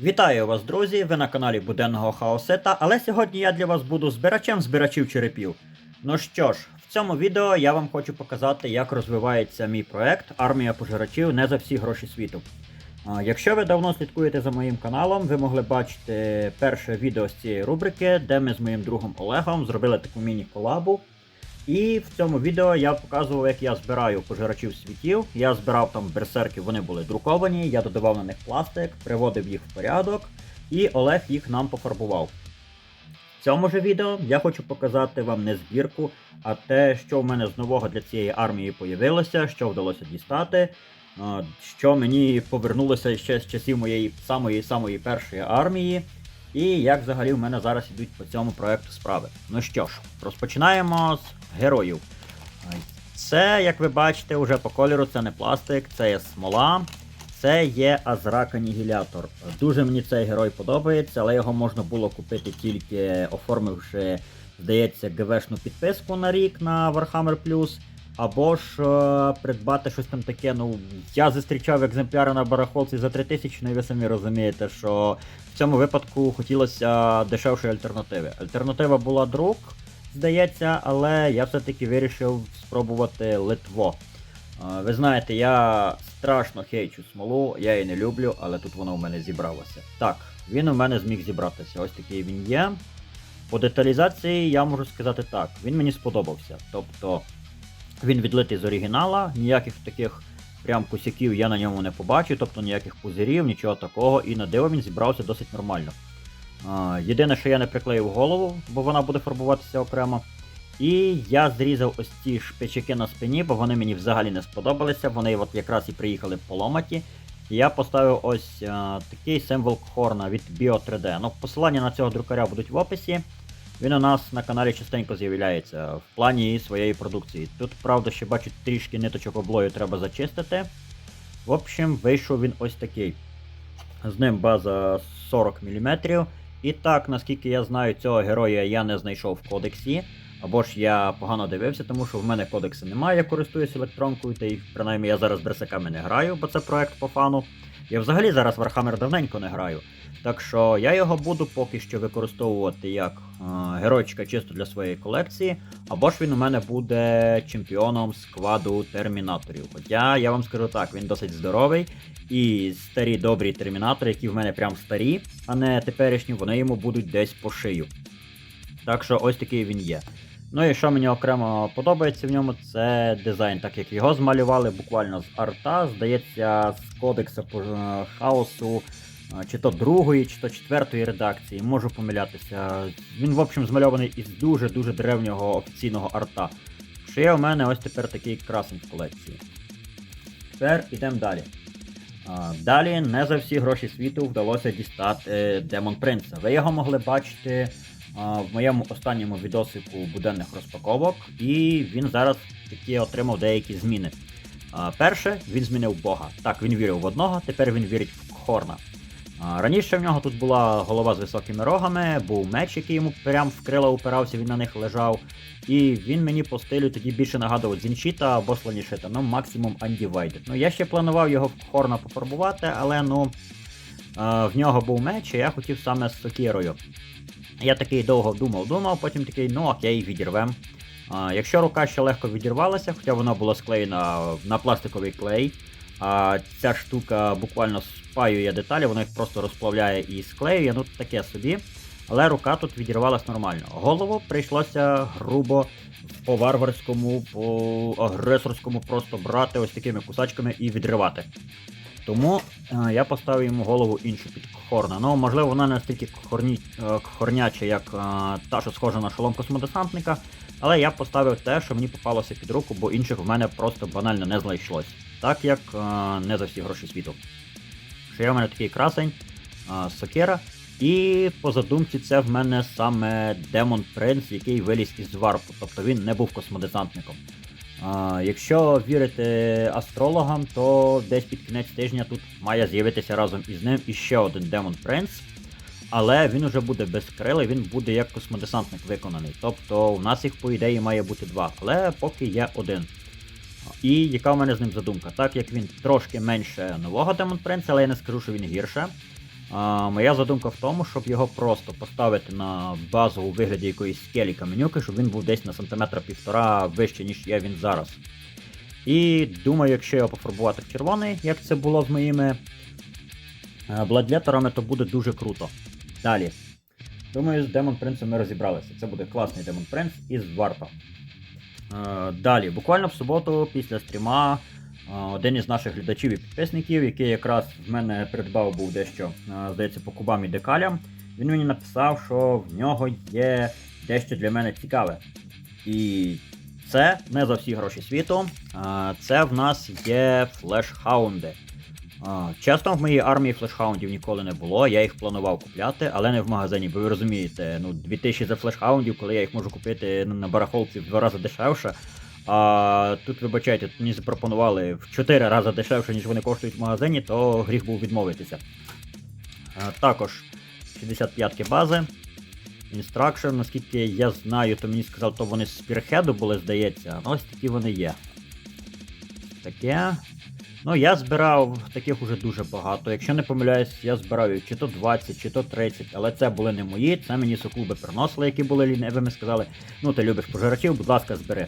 Вітаю вас, друзі! Ви на каналі Буденного Хаосета, але сьогодні я для вас буду збирачем збирачів черепів. Ну що ж, в цьому відео я вам хочу показати, як розвивається мій проект Армія пожирачів не за всі гроші світу. Якщо ви давно слідкуєте за моїм каналом, ви могли бачити перше відео з цієї рубрики, де ми з моїм другом Олегом зробили таку міні-колабу. І в цьому відео я показував, як я збираю пожирачів світів. Я збирав там берсерки, вони були друковані, я додавав на них пластик, приводив їх в порядок, і Олег їх нам пофарбував. В цьому ж відео я хочу показати вам не збірку, а те, що в мене з нового для цієї армії появилося, що вдалося дістати, що мені повернулося ще з часів моєї самої самої першої армії. І як взагалі в мене зараз йдуть по цьому проекту справи. Ну що ж, розпочинаємо з героїв. Це, як ви бачите, вже по кольору це не пластик, це є смола, це є Азрак Анігілятор. Дуже мені цей герой подобається, але його можна було купити тільки оформивши, здається, ГВшну підписку на рік на Warhammer Plus. Або ж е, придбати щось там таке. Ну, я зустрічав екземпляри на барахолці за 3000, ну і ви самі розумієте, що в цьому випадку хотілося дешевшої альтернативи. Альтернатива була друк, здається, але я все-таки вирішив спробувати Литво. Е, Ви знаєте, я страшно хейчу смолу, я її не люблю, але тут воно в мене зібралося. Так, він у мене зміг зібратися. Ось такий він є. По деталізації я можу сказати так, він мені сподобався. Тобто він відлитий з оригінала, ніяких таких прям косяків я на ньому не побачив, тобто ніяких пузирів, нічого такого, і на диво він зібрався досить нормально. Єдине, що я не приклеїв голову, бо вона буде фарбуватися окремо. І я зрізав ось ці шпичики на спині, бо вони мені взагалі не сподобалися. Вони от якраз і приїхали поломаті. І я поставив ось а, такий символ Хорна від Bio 3D. Ну, посилання на цього друкаря будуть в описі. Він у нас на каналі частенько з'являється в плані своєї продукції. Тут, правда, ще бачу трішки ниточок облою треба зачистити. В общем, вийшов він ось такий. З ним база 40 мм. І так, наскільки я знаю, цього героя я не знайшов в кодексі. Або ж я погано дивився, тому що в мене кодексу немає, я користуюсь електронкою, та й принаймні я зараз берсаками не граю, бо це проект по фану. Я взагалі зараз Warhammer давненько не граю. Так що я його буду поки що використовувати як е, геройчика чисто для своєї колекції, або ж він у мене буде чемпіоном складу термінаторів. Хоча я вам скажу так, він досить здоровий, і старі добрі термінатори, які в мене прям старі, а не теперішні, вони йому будуть десь по шию. Так що ось такий він є. Ну і що мені окремо подобається в ньому, це дизайн, так як його змалювали буквально з арта, здається, з кодекса е, хаосу, е, чи то другої, чи то четвертої редакції, можу помилятися. Він, в общем, змальований із дуже-дуже древнього офіційного арта. Що є у мене ось тепер такий красень в колекції. Тепер ідемо далі. Далі не за всі гроші світу вдалося дістати Демон Принца. Ви його могли бачити в моєму останньому відосику буденних розпаковок, і він зараз таки отримав деякі зміни. Перше, він змінив Бога. Так, він вірив в одного, тепер він вірить в Хорна. Раніше в нього тут була голова з високими рогами, був меч, який йому прям в крила упирався, він на них лежав. І він мені по стилю тоді більше нагадував Дзінчіта або Сланішита, ну максимум Undivided. Ну я ще планував його в Хорна пофарбувати, але ну в нього був меч, і я хотів саме з сокірою. Я такий довго думав, думав, потім такий, ну окей, відірвем. А, якщо рука ще легко відірвалася, хоча вона була склеєна на пластиковий клей, а ця штука буквально спаює деталі, вона їх просто розплавляє і склеює, ну таке собі. Але рука тут відірвалась нормально. Голову прийшлося грубо по варварському, по агресорському просто брати ось такими кусачками і відривати. Тому е, я поставив йому голову іншу під хорна. Ну, можливо, вона не настільки хорні, е, хорняча, як е, та, що схожа на шолом космодесантника, але я поставив те, що мені попалося під руку, бо інших в мене просто банально не знайшлось. Так як е, не за всі гроші світу. Що є в мене такий красень, е, сокера. І по задумці це в мене саме Демон Принц, який виліз із варпу, тобто він не був космодесантником. А, якщо вірити астрологам, то десь під кінець тижня тут має з'явитися разом із ним іще один Демон Принц. Але він уже буде безкрилий, він буде як космодесантник виконаний. Тобто у нас їх, по ідеї, має бути два, але поки є один. І яка у мене з ним задумка? Так як він трошки менше нового Демон Принца, але я не скажу, що він гірше. А, моя задумка в тому, щоб його просто поставити на базу у вигляді якоїсь скелі каменюки, щоб він був десь на сантиметра півтора вище, ніж є він зараз. І думаю, якщо його пофарбувати в червоний, як це було з моїми е, бладлетерами, то буде дуже круто. Далі. Думаю, з Демон Принцем ми розібралися. Це буде класний Демон Принц із Варпа. Е, Далі, буквально в суботу після стріма один із наших глядачів і підписників, який якраз в мене придбав був дещо, здається, по кубам і декалям, він мені написав, що в нього є дещо для мене цікаве. І це не за всі гроші світу. Це в нас є флешхаунди. Чесно, в моїй армії флешхаундів ніколи не було, я їх планував купляти, але не в магазині, бо ви розумієте, ну 2000 за флешхаундів, коли я їх можу купити на барахолці в два рази дешевше. А тут, вибачайте, мені запропонували в 4 рази дешевше, ніж вони коштують в магазині, то гріх був відмовитися. А, також 65-ки бази. Instruction, наскільки я знаю, то мені сказав, то вони з спірхеду були, здається. Ось такі вони є. Таке. Ну, я збирав таких уже дуже багато. Якщо не помиляюсь, я збираю чи то 20, чи то 30, але це були не мої, це мені сокуби приносили, які були лінивими, сказали, ну ти любиш пожирачів, будь ласка, збери.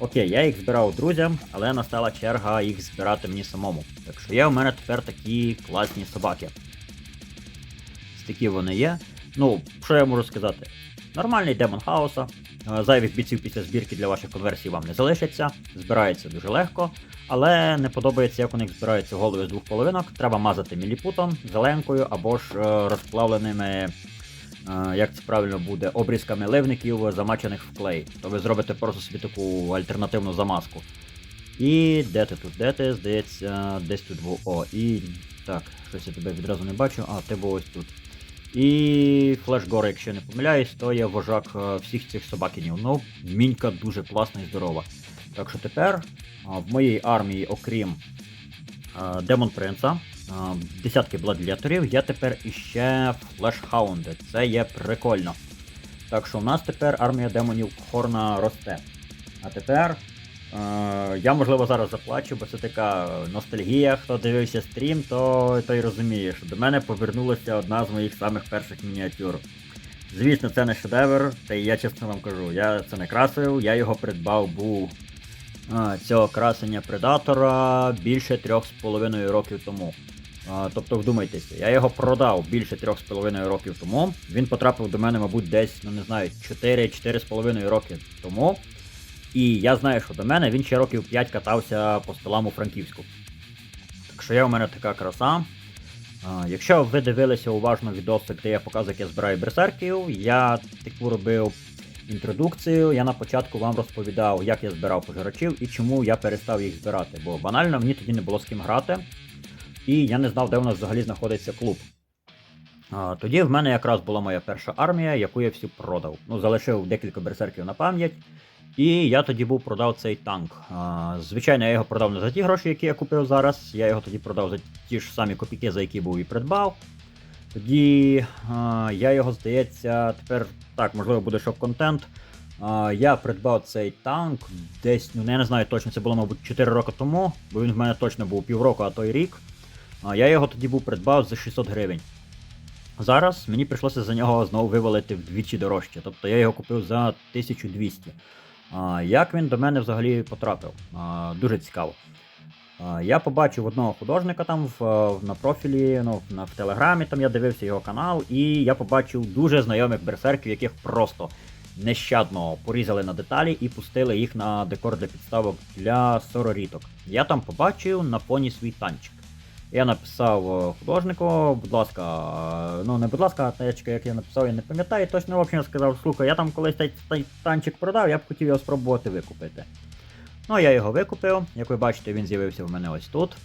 Окей, я їх збирав друзям, але настала черга їх збирати мені самому. Так що є у мене тепер такі класні собаки. Ось такі вони є. Ну, що я можу сказати? Нормальний демон хаоса. Е, Зайвих бійців після збірки для ваших конверсій вам не залишиться. Збирається дуже легко, але не подобається, як у них збираються голови з двох половинок. Треба мазати міліпутом, зеленкою або ж е, розплавленими, як це правильно буде, обрізками ливників, замачених в клей. То ви зробите просто собі таку альтернативну замазку. І де ти тут? Де ти? Здається, десь тут був. О, і. Так, щось я тебе відразу не бачу. А, ти був ось тут. І Флешгор, якщо не помиляюсь, то є вожак е, всіх цих собакінів. Ну, мінька дуже класна і здорова. Так що тепер в моїй армії, окрім Демон Принца, десятки бладлеторів, є тепер іще флешхаунди. Це є прикольно. Так що у нас тепер армія демонів Хорна росте. А тепер е, я, можливо, зараз заплачу, бо це така ностальгія. Хто дивився стрім, то той розуміє, що до мене повернулася одна з моїх самих перших мініатюр. Звісно, це не шедевр, та я чесно вам кажу, я це не красив, я його придбав був а, цього красення предатора більше 3,5 років тому. Тобто вдумайтеся, я його продав більше 3,5 років тому. Він потрапив до мене, мабуть, десь, ну не знаю, 4-4,5 роки тому. І я знаю, що до мене він ще років 5 катався по столам у Франківську. Так що є у мене така краса. Якщо ви дивилися уважно відосик, де я показую, як я збираю берсерків, я таку робив інтродукцію. Я на початку вам розповідав, як я збирав пожирачів і чому я перестав їх збирати. Бо банально мені тоді не було з ким грати, і я не знав, де у нас взагалі знаходиться клуб. Тоді в мене якраз була моя перша армія, яку я всю продав. Ну, залишив декілька берсерків на пам'ять. І я тоді був продав цей танк. Звичайно, я його продав не за ті гроші, які я купив зараз. Я його тоді продав за ті ж самі копійки, за які був і придбав. Тоді я його, здається, тепер так, можливо, буде шок-контент. Я придбав цей танк десь, ну я не знаю точно, це було, мабуть, 4 роки тому, бо він в мене точно був півроку, а то й рік. Я його тоді був придбав за 600 гривень. Зараз мені прийшлося за нього знову вивалити вдвічі дорожче, тобто я його купив за 1200. А, як він до мене взагалі потрапив? Дуже цікаво. Я побачив одного художника там в- на профілі, ну, на, в Телеграмі, там я дивився його канал, і я побачив дуже знайомих берсерків, яких просто нещадно порізали на деталі і пустили їх на декор для підставок для сороріток. Я там побачив на фоні свій танчик. Я написав е, художнику, будь ласка, е, ну не будь ласка, а як я написав, я не пам'ятаю. Точно в общем сказав, слухай, я там колись цей танчик продав, я б хотів його спробувати викупити. Ну, я його викупив. Як ви бачите, він з'явився в мене ось тут.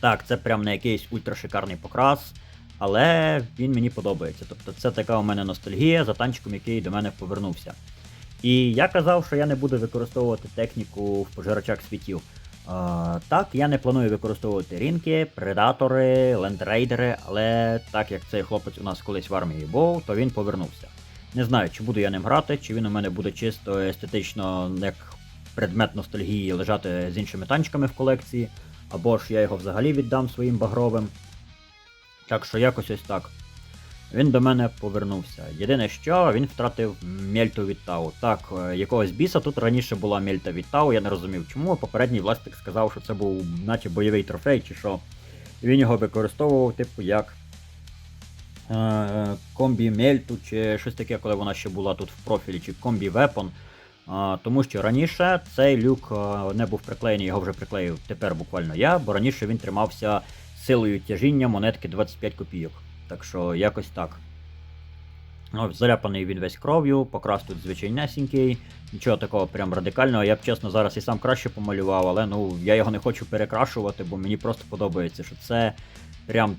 Так, це прям не якийсь ультрашикарний покрас, але він мені подобається. Тобто це така у мене ностальгія за танчиком, який до мене повернувся. І я казав, що я не буду використовувати техніку в пожирачах світів. Так, я не планую використовувати рінки, предатори, лендрейдери, але так як цей хлопець у нас колись в армії був, то він повернувся. Не знаю, чи буду я ним грати, чи він у мене буде чисто естетично, як предмет ностальгії лежати з іншими танчиками в колекції, або ж я його взагалі віддам своїм багровим. Так що якось ось так. Він до мене повернувся. Єдине, що він втратив мельту від Тау. Так, е, якогось біса тут раніше була мельта від Тау, я не розумів чому. Попередній власник сказав, що це був наче бойовий трофей чи що. Він його використовував, типу, як е, комбі мельту чи щось таке, коли вона ще була тут в профілі, чи комбі вепон. Тому що раніше цей люк е, не був приклеєний, його вже приклеїв тепер буквально я, бо раніше він тримався силою тяжіння монетки 25 копійок. Так що якось так. Ну, заляпаний він весь кров'ю, покрас тут звичайнесенький, нічого такого прям радикального. Я б чесно зараз і сам краще помалював, але ну я його не хочу перекрашувати, бо мені просто подобається, що це прям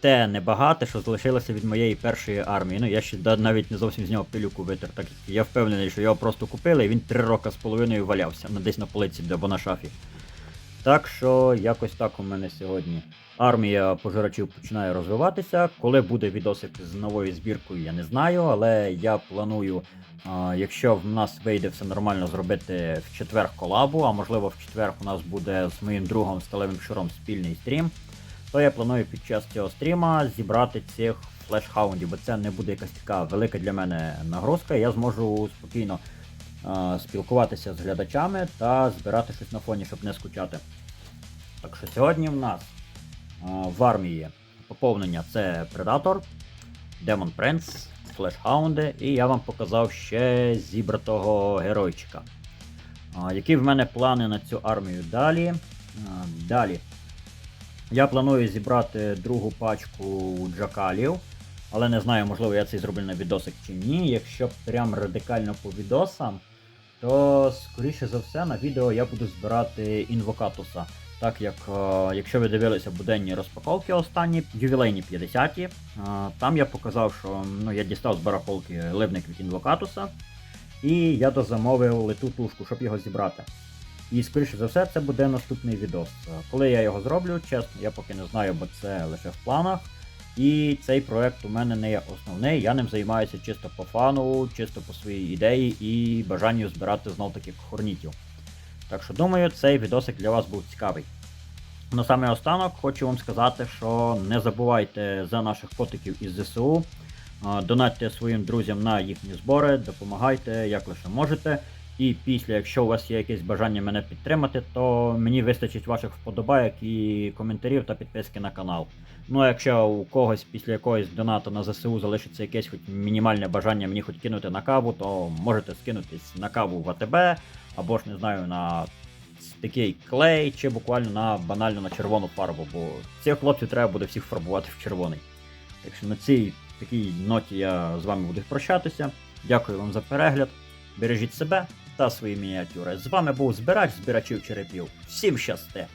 те небагате, що залишилося від моєї першої армії. Ну я ще навіть не зовсім з нього пилюку витер. Так я впевнений, що його просто купили, і він три роки з половиною валявся ну, десь на полиці або на шафі. Так що якось так у мене сьогодні. Армія пожирачів починає розвиватися. Коли буде відосик з новою збіркою, я не знаю, але я планую, якщо в нас вийде все нормально зробити в четвер колабу, а можливо в четвер у нас буде з моїм другом Сталевим Шуром спільний стрім, то я планую під час цього стріма зібрати цих флешхаундів, бо це не буде якась така велика для мене нагрузка. Я зможу спокійно спілкуватися з глядачами та збирати щось на фоні, щоб не скучати. Так що сьогодні в нас в армії поповнення це Predator, Demon Prince, Флешхаунди, і я вам показав ще зібратого геройчика. Які в мене плани на цю армію далі? Далі. Я планую зібрати другу пачку джакалів, але не знаю, можливо, я це зроблю на відосик чи ні. Якщо прям радикально по відосам, то скоріше за все на відео я буду збирати інвокатуса. Так як е, якщо ви дивилися буденні розпаковки останні, ювілейні 50-ті, е, там я показав, що ну, я дістав з барахолки ливник від інвокатуса, і я дозамовив литу тушку, щоб його зібрати. І скоріше за все це буде наступний відос. Коли я його зроблю, чесно, я поки не знаю, бо це лише в планах. І цей проект у мене не є основний, я ним займаюся чисто по фану, чисто по своїй ідеї і бажанню збирати знов таки хорнітів. Так що думаю, цей відосик для вас був цікавий. На саме останок хочу вам сказати, що не забувайте за наших котиків із ЗСУ. Донатьте своїм друзям на їхні збори, допомагайте як лише можете. І після, якщо у вас є якесь бажання мене підтримати, то мені вистачить ваших вподобайок і коментарів та підписки на канал. Ну а якщо у когось після якогось донату на ЗСУ залишиться якесь хоч мінімальне бажання мені хоч кинути на каву, то можете скинутись на каву в АТБ, або ж не знаю, на такий клей, чи буквально на банально на червону фарбу, бо цих хлопців треба буде всіх фарбувати в червоний. Так що на цій такій ноті я з вами буду прощатися. Дякую вам за перегляд. Бережіть себе та свої мініатюри. З вами був збирач збирачів черепів. Всім щасти!